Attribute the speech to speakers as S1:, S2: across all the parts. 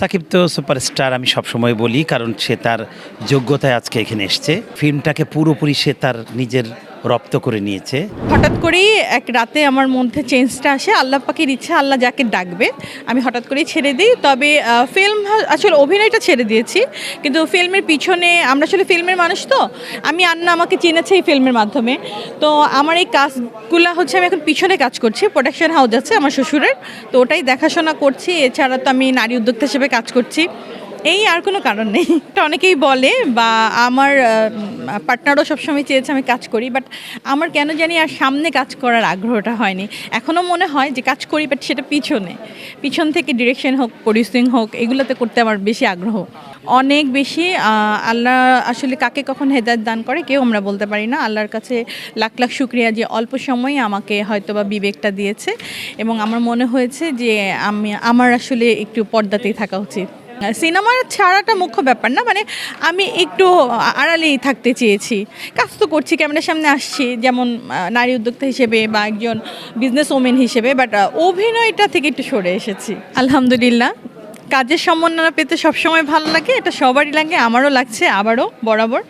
S1: সাকিব তো সুপারস্টার, আমি সবসময় বলি, কারণ সে তার যোগ্যতায় আজকে এখানে এসছে। ফিল্মটাকে পুরোপুরি সে তার নিজের রপ্ত করে নিয়েছে।
S2: হঠাৎ করেই এক রাতে আমার মধ্যে চেঞ্জটা আসে। আল্লাহ পাখির ইচ্ছা, আল্লাহ যাকে ডাকবে, আমি হঠাৎ করেই ছেড়ে দিই। তবে ফিল্ম আসলে অভিনয়টা ছেড়ে দিয়েছি। কিন্তু ফিল্মের পিছনে, আমরা আসলে ফিল্মের মানুষ তো। আমি, আন্না আমাকে চিনেছে এই ফিল্মের মাধ্যমে। তো আমার এই কাজগুলো হচ্ছে, আমি এখন পিছনে কাজ করছি। প্রোডাকশন হাউস আছে আমার শ্বশুরের। তো ওটাই দেখাশোনা করছি। এছাড়া তো আমি নারী উদ্যোক্তা হিসেবে কাজ করছি। এই আর কোনো কারণ নেই। এটা অনেকেই বলে বা আমার পার্টনারও সবসময় চেয়েছে আমি কাজ করি বাট আমার কেন জানি আর সামনে কাজ করার আগ্রহটা হয়নি। এখনও মনে হয় যে কাজ করি বাট সেটা পিছনে। পিছন থেকে ডিরেকশন হোক প্রডিউসিং হোক, এগুলোতে করতে আমার বেশি আগ্রহ। অনেক বেশি আল্লাহ আসলে কাকে কখন হেদায়ত দান করে কেউ আমরা বলতে পারি না। আল্লাহর কাছে লাখ লাখ শুক্রিয়া যে অল্প সময়ে আমাকে হয়তো বা বিবেকটা দিয়েছে এবং আমার মনে হয়েছে যে আমি, আমার আসলে একটু পর্দাতেই থাকা উচিত। সিনেমার ছাড়াটা মুখ্য ব্যাপার না মানে আমি একটু আড়ালেই থাকতে চেয়েছি। কাজ তো করছি, ক্যামেরার সামনে আসছি, যেমন নারী উদ্যোক্তা হিসেবে বা একজন বিজনেস ওমেন হিসেবে বাট অভিনয়টা থেকে একটু সরে এসেছি। আলহামদুলিল্লাহ। কাজের সম্মাননা পেতে সবসময় ভালো লাগে, এটা সবারই লাগে, আমারও লাগছে, আবারও, বরাবর।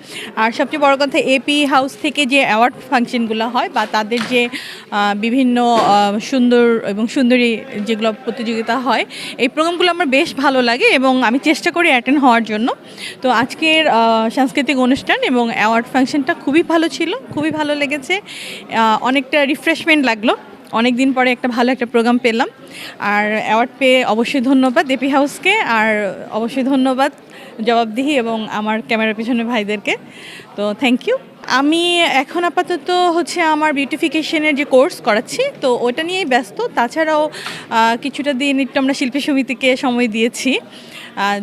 S2: আর সবচেয়ে বড় কথা এপি হাউস থেকে যে অ্যাওয়ার্ড ফাংশনগুলো হয় বা তাদের যে বিভিন্ন সুন্দর এবং সুন্দরী যেগুলো প্রতিযোগিতা হয়, এই প্রোগ্রামগুলো আমার বেশ ভালো লাগে এবং আমি চেষ্টা করি অ্যাটেন্ড হওয়ার জন্য। তো আজকের সাংস্কৃতিক অনুষ্ঠান এবং অ্যাওয়ার্ড ফাংশনটা খুবই ভালো ছিল, খুবই ভালো লেগেছে। অনেকটা রিফ্রেশমেন্ট লাগল। অনেক দিন পরে একটা ভালো একটা প্রোগ্রাম পেলাম। আর অ্যাওয়ার্ড পেয়ে অবশ্যই ধন্যবাদ এপি হাউসকে, আর অবশ্যই ধন্যবাদ জবাবদিহি এবং আমার ক্যামেরার পিছনে ভাইদেরকে। তো থ্যাংক ইউ আমি এখন আপাতত হচ্ছে আমার বিউটিফিকেশনের যে কোর্স করাচ্ছি, তো ওটা নিয়েই ব্যস্ত। তাছাড়াও কিছুটা দিন একটু আমরা শিল্পী সমিতিকে সময় দিয়েছি।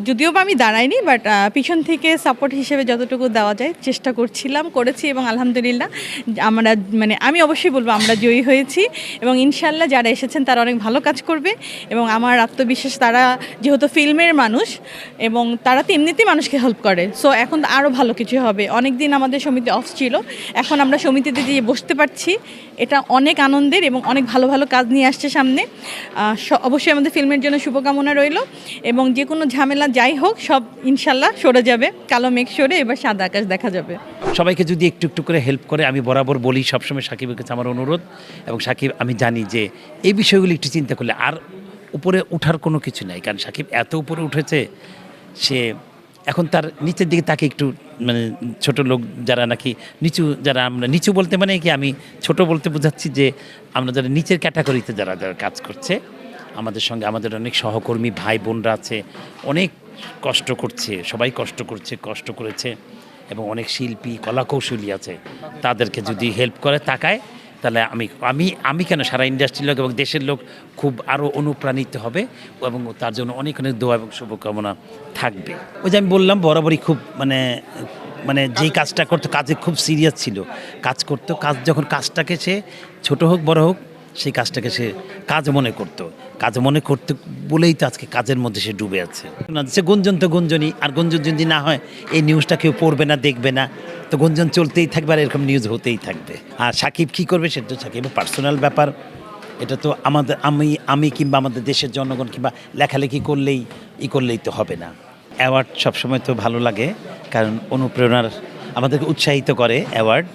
S2: যদিও বা আমি দাঁড়াইনি বাট পিছন থেকে সাপোর্ট হিসেবে যতটুকু দেওয়া যায় চেষ্টা করছিলাম, করেছি এবং আলহামদুলিল্লাহ আমরা মানে আমি অবশ্যই বলব আমরা জয়ী হয়েছি। এবং ইনশাল্লাহ যারা এসেছেন তারা অনেক ভালো কাজ করবে এবং আমার আত্মবিশ্বাস তারা যেহেতু ফিল্মের মানুষ এবং তারা তো এমনিতেই মানুষকে হেল্প করে। সো এখন আরও ভালো কিছু হবে। অনেক দিন আমাদের সমিতি অফ ছিল। এখন আমরা সমিতিতে যে বসতে পারছি। এটা অনেক আনন্দের এবং অনেক ভালো ভালো কাজ নিয়ে আসছে সামনে। অবশ্যই আমাদের ফিল্মের জন্য শুভকামনা রইল এবং যে কোনো ঝামেলা যাই হোক, সব ইনশাল্লাহ সরে যাবে। কালো মেঘ সরে, এবার সাদা আকাশ দেখা যাবে।
S1: সবাইকে যদি একটু একটু করে হেল্প করে, আমি বরাবর বলি, সবসময় সাকিবের কাছে আমার অনুরোধ এবং সাকিব, আমি জানি যে এই বিষয়গুলি একটু চিন্তা করলে আর উপরে ওঠার কোনো কিছু নাই। কারণ সাকিব এত উপরে উঠেছে, সে এখন তার নিচের দিকে তাকে একটু মানে ছোট লোক যারা নাকি নিচু, যারা আমরা নিচু বলতে মানে কি, আমি ছোট বলতে বোঝাচ্ছি যে আমরা যারা নিচের ক্যাটাগরিতে যারা যারা কাজ করছে, আমাদের সঙ্গে আমাদের অনেক সহকর্মী ভাই বোনরা আছে, অনেক কষ্ট করছে, সবাই কষ্ট করছে, কষ্ট করেছে, এবং অনেক শিল্পী কলাকৌশলী আছে, তাদেরকে যদি হেল্প করে তাকায় তাহলে আমি আমি আমি কেন সারা ইন্ডাস্ট্রির লোক এবং দেশের লোক খুব আরও অনুপ্রাণিত হবে এবং তার জন্য অনেক অনেক দোয়া এবং শুভকামনা থাকবে। ওই যে আমি বললাম, বরাবরই খুব মানে মানে যেই কাজটা করতো, কাজে খুব সিরিয়াস ছিল। কাজ করতো, কাজ যখন কাজটাকে সে ছোটো হোক, বড় হোক সেই কাজটাকে সে কাজ মনে করতো। কাজ মনে করতে বলেই তো আজকে কাজের মধ্যে সে ডুবে আছে। সে গুঞ্জন তো গুঞ্জনই, আর গুঞ্জন যদি না হয়, এই নিউজটা কেউ পড়বে না, দেখবে না। তো গুঞ্জন চলতেই থাকবে আর এরকম নিউজ হতেই থাকবে। আর সাকিব কী করবে সেটা তো পার্সোনাল ব্যাপার। এটা তো আমাদের, আমি আমি কিংবা আমাদের দেশের জনগণ কিংবা লেখালেখি করলেই, ই করলেই তো হবে না। অ্যাওয়ার্ড সবসময় তো ভালো লাগে, কারণ অনুপ্রেরণার আমাদেরকে উৎসাহিত করে অ্যাওয়ার্ড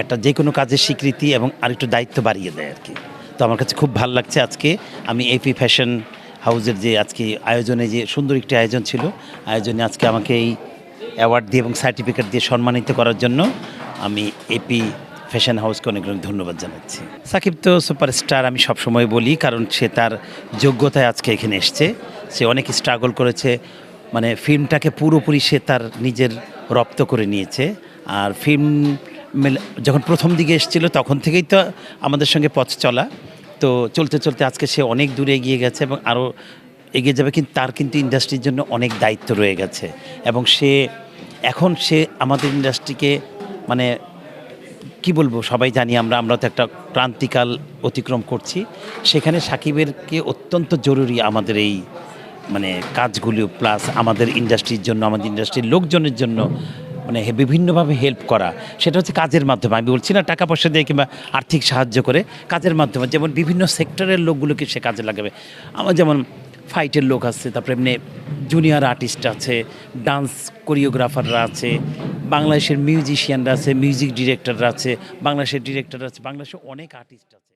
S1: একটা যে কোনো কাজের স্বীকৃতি এবং আরেকটু দায়িত্ব বাড়িয়ে দেয় আর কি। তো আমার কাছে খুব ভালো লাগছে আজকে। আমি এপি ফ্যাশন হাউজের যে আজকে আয়োজনে যে সুন্দর একটি আয়োজন ছিল, আয়োজনে আজকে আমাকে এই অ্যাওয়ার্ড দিয়ে এবং সার্টিফিকেট দিয়ে সম্মানিত করার জন্য আমি এপি ফ্যাশন হাউসকে অনেক অনেক ধন্যবাদ জানাচ্ছি। সাকিব তো সুপারস্টার আমি সবসময় বলি, কারণ সে তার যোগ্যতায় আজকে এখানে এসছে। সে অনেক স্ট্রাগল করেছে মানে ফিল্মটাকে পুরোপুরি সে তার নিজের রপ্ত করে নিয়েছে। আর ফিল্ম যখন প্রথম দিকে এসেছিল, তখন থেকেই তো আমাদের সঙ্গে পথ চলা। তো চলতে চলতে আজকে সে অনেক দূরে এগিয়ে গেছে এবং আরও এগিয়ে যাবে, কিন্তু তার কিন্তু ইন্ডাস্ট্রির জন্য অনেক দায়িত্ব রয়ে গেছে। এবং সে, এখন সে আমাদের ইন্ডাস্ট্রিকে মানে কি বলব, সবাই জানি আমরা আমরা তো একটা ক্রান্তিকাল অতিক্রম করছি। সেখানে সাকিবেরকে অত্যন্ত জরুরি আমাদের এই মানে কাজগুলো প্লাস আমাদের ইন্ডাস্ট্রির জন্য, আমাদের ইন্ডাস্ট্রির লোকজনের জন্য মানে বিভিন্নভাবে হেল্প করা, সেটা হচ্ছে কাজের মাধ্যমে। আমি বলছি না টাকা পয়সা দিয়ে কিংবা আর্থিক সাহায্য করে, কাজের মাধ্যমে। যেমন বিভিন্ন সেক্টরের লোকগুলোকে সে কাজে লাগাবে। আমার যেমন ফাইটের লোক আছে, তারপরে এমনি জুনিয়র আর্টিস্ট আছে ডান্স কোরিওগ্রাফাররা আছে, বাংলাদেশের মিউজিশিয়ানরা আছে মিউজিক ডিরেক্টররা আছে, বাংলাদেশের ডিরেক্টররা আছে বাংলাদেশে অনেক আর্টিস্ট আছে।